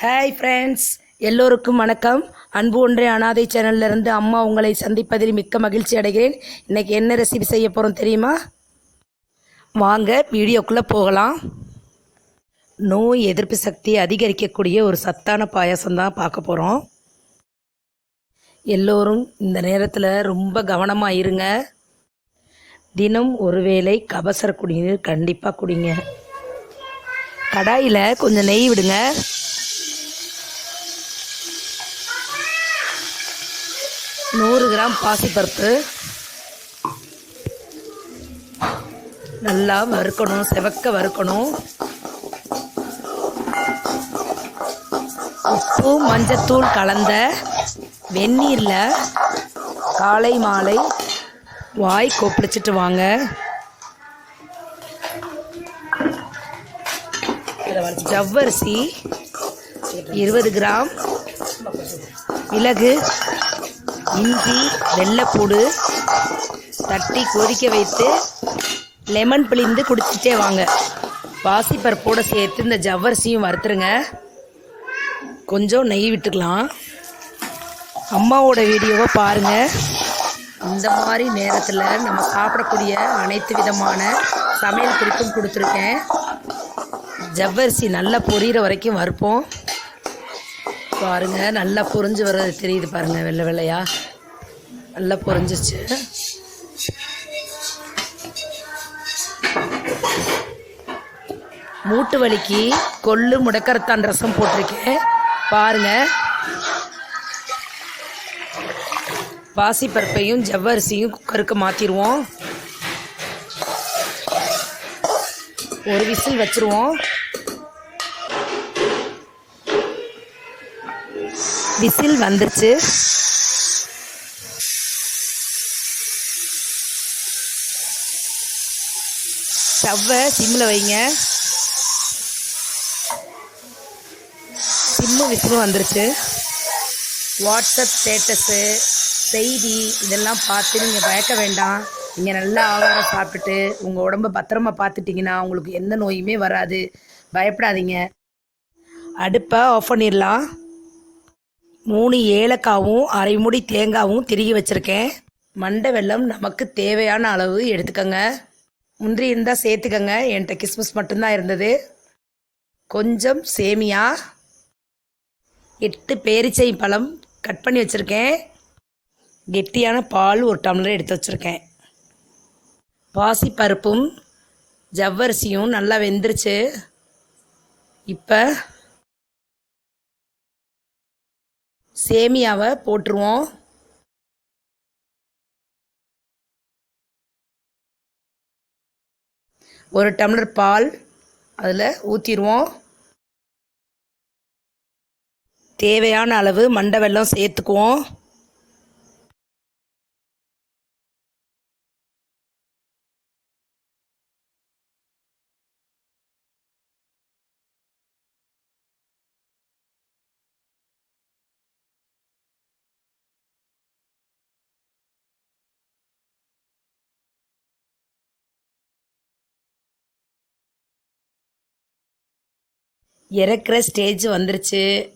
Hi friends எல்லோருக்கும் வணக்கம். அன்பு ஒன்றே அனாதை சேனல்லிருந்து அம்மா உங்களை சந்திப்பதில் மிக்க மகிழ்ச்சி அடைகிறேன். இன்னைக்கு என்ன ரெசிபி செய்ய போகிறோம் தெரியுமா? வாங்க வீடியோக்குள்ளே போகலாம். நோய் எதிர்ப்பு சக்தி அதிகரிக்கக்கூடிய ஒரு சத்தான பாயாசம் தான் பார்க்க போகிறோம் எல்லோரும் இந்த நேரத்தில் ரொம்ப கவனமாக இருங்க. தினம் ஒருவேளை கபசர குடிநீர் கண்டிப்பாக குடிங்க. கடாயில் கொஞ்சம் நெய் விடுங்க. நூறு கிராம் பாசிப்பருப்பு நல்லா வறுக்கணும் செவக்க வறுக்கணும். உப்பு மஞ்சத்தூள் கலந்த வெந்நீரில் காலை மாலை வாய் கொப்பளிச்சிட்டு வாங்க. ஜவ்வரிசி இருபது கிராம் மிளகு இஞ்சி வெள்ளைப்பூடு தட்டி கொதிக்க வைத்து லெமன் பிழிந்து குடிச்சிட்டே வாங்க. பாசிப்பருப்போடு சேர்த்து இந்த ஜவ்வரிசியும் வறுத்துருங்க. கொஞ்சம் நெய் விட்டுக்கலாம். அம்மாவோட வீடியோவை பாருங்கள் இந்த மாதிரி நேரத்தில் நம்ம சாப்பிடக்கூடிய அனைத்து விதமான சமையல் குறிப்பும் கொடுத்துருக்கேன். ஜவ்வரிசி நல்லா பொரியிற வரைக்கும் வறுப்போம். பாருங்க நல்லா பொறிஞ்சு வர்றது தெரியுது பாருங்க வெள்ளை வெள்ளையா. நல்லா பொறிஞ்சிச்சு மூட்டு வலிக்கு கொள்ளு முடக்கரத்தான் ரசம் போட்டிருக்கேன். பாருங்க. பாசிப்பருப்பையும் ஜவ்வரிசியும் குக்கருக்கு மாற்றிடுவோம் ஒரு விசில் வச்சுருவோம். விசில் வந்துருச்சு. ஸ்டவ்வை சிம்மில் வைங்க. சிம்மு விசிலும் வந்துருச்சு. வாட்ஸ்அப் ஸ்டேட்டஸு செய்தி இதெல்லாம் பார்த்து நீங்கள் பயக்க வேண்டாம். நீங்கள் நல்லா ஆகாரம் சாப்பிட்டுட்டு உங்கள் உடம்ப பத்திரமா பார்த்துட்டிங்கன்னா உங்களுக்கு எந்த நோயுமே வராது. பயப்படாதீங்க. அடுப்பை ஆஃப் பண்ணிடலாம். மூணு ஏலக்காவும் அரை மூடி தேங்காவும் திருகி வச்சுருக்கேன். மண்டை வெல்லம் நமக்கு தேவையான அளவு எடுத்துக்கோங்க. முந்திரி இருந்தால் சேர்த்துக்கங்க. என்கிட்ட கிஸ்மிஸ் மட்டும்தான் இருந்தது. கொஞ்சம் சேமியா எட்டு பேரிச்சை பழம் கட் பண்ணி வச்சுருக்கேன். கெட்டியான பால் ஒரு டம்ளர் எடுத்து வச்சுருக்கேன். பாசிப்பருப்பும் ஜவ்வரிசியும் நல்லா வெந்துருச்சு. இப்போ சேமியாவை போட்டுருவோம். ஒரு டம்ளர் பால் அதில் ஊற்றிடுவோம் தேவையான அளவு மண்டை வெல்லம் சேர்த்துக்குவோம். இறக்குற ஸ்டேஜ் வந்துருச்சு.